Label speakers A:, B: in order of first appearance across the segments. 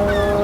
A: Oh.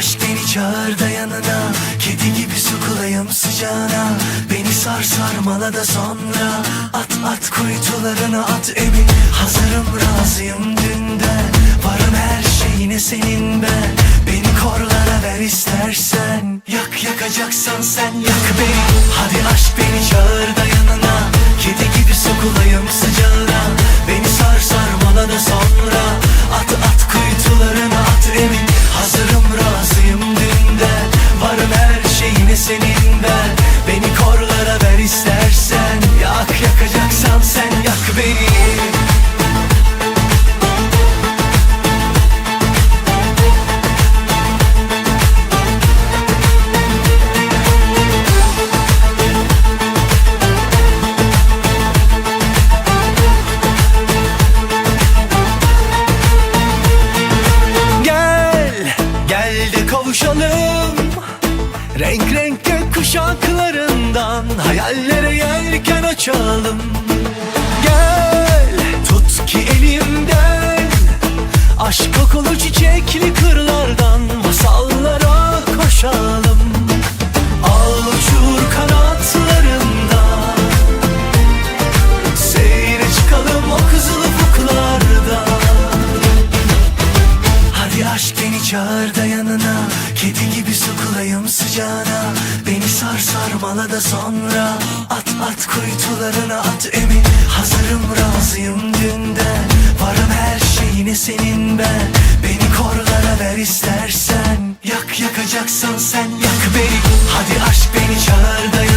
A: Aşk beni çağır da yanına Kedi gibi sokulayım sıcağına. Beni sar sarmala da sonra At at kuytularına at emin Hazırım razıyım dünden Varım her şeyine senin ben Beni korlara ver istersen Yak yakacaksan sen yak beni. Hadi aşk beni çağır da yanına Kedi gibi sokulayım sıcağına. Beni sar sarmala da sonra At at senin ben kuşaklarından Hayallere yelken açalım. Gel, tut ki elimden Aşk kokulu çiçekli kırlardan Masallara koşalım at kuytularına at emin. Hazırım razıyım dünden. Varım her şeyine senin ben. Beni korlara ver istersen. Yak yakacaksan sen yak beni. Hadi aşk beni çağır da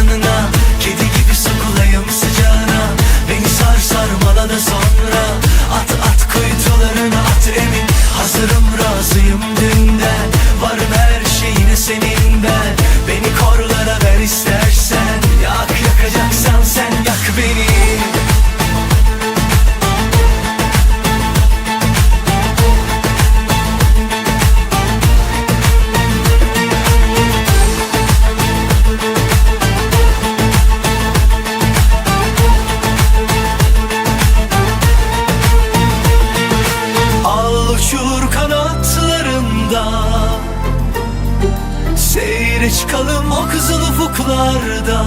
A: çıkalım o kızıl ufuklarda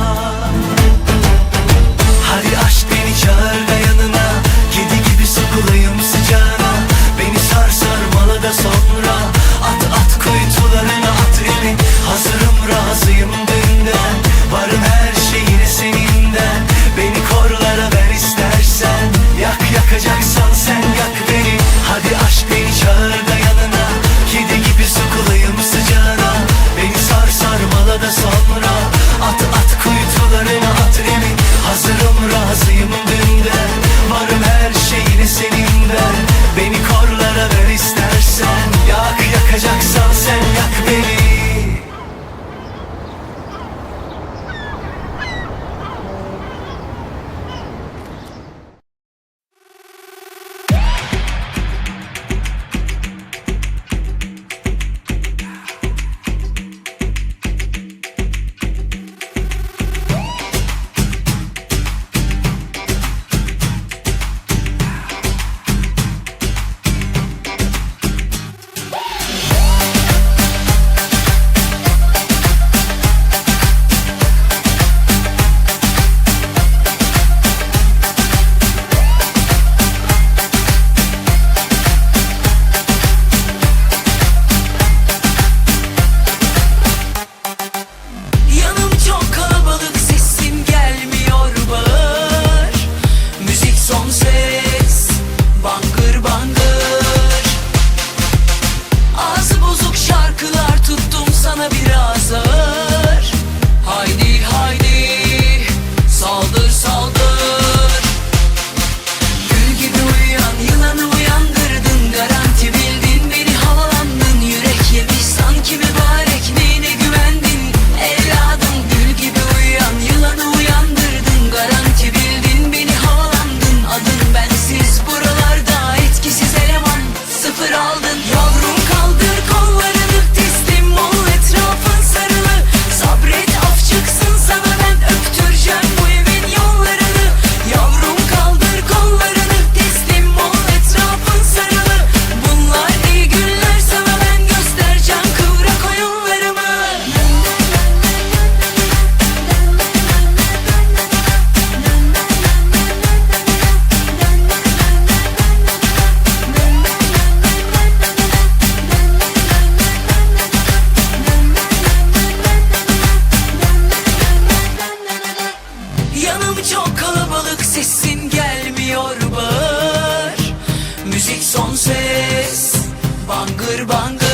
B: Ortam çok kalabalık sesin gelmiyor bağır. Müzik son ses Bangır bangır.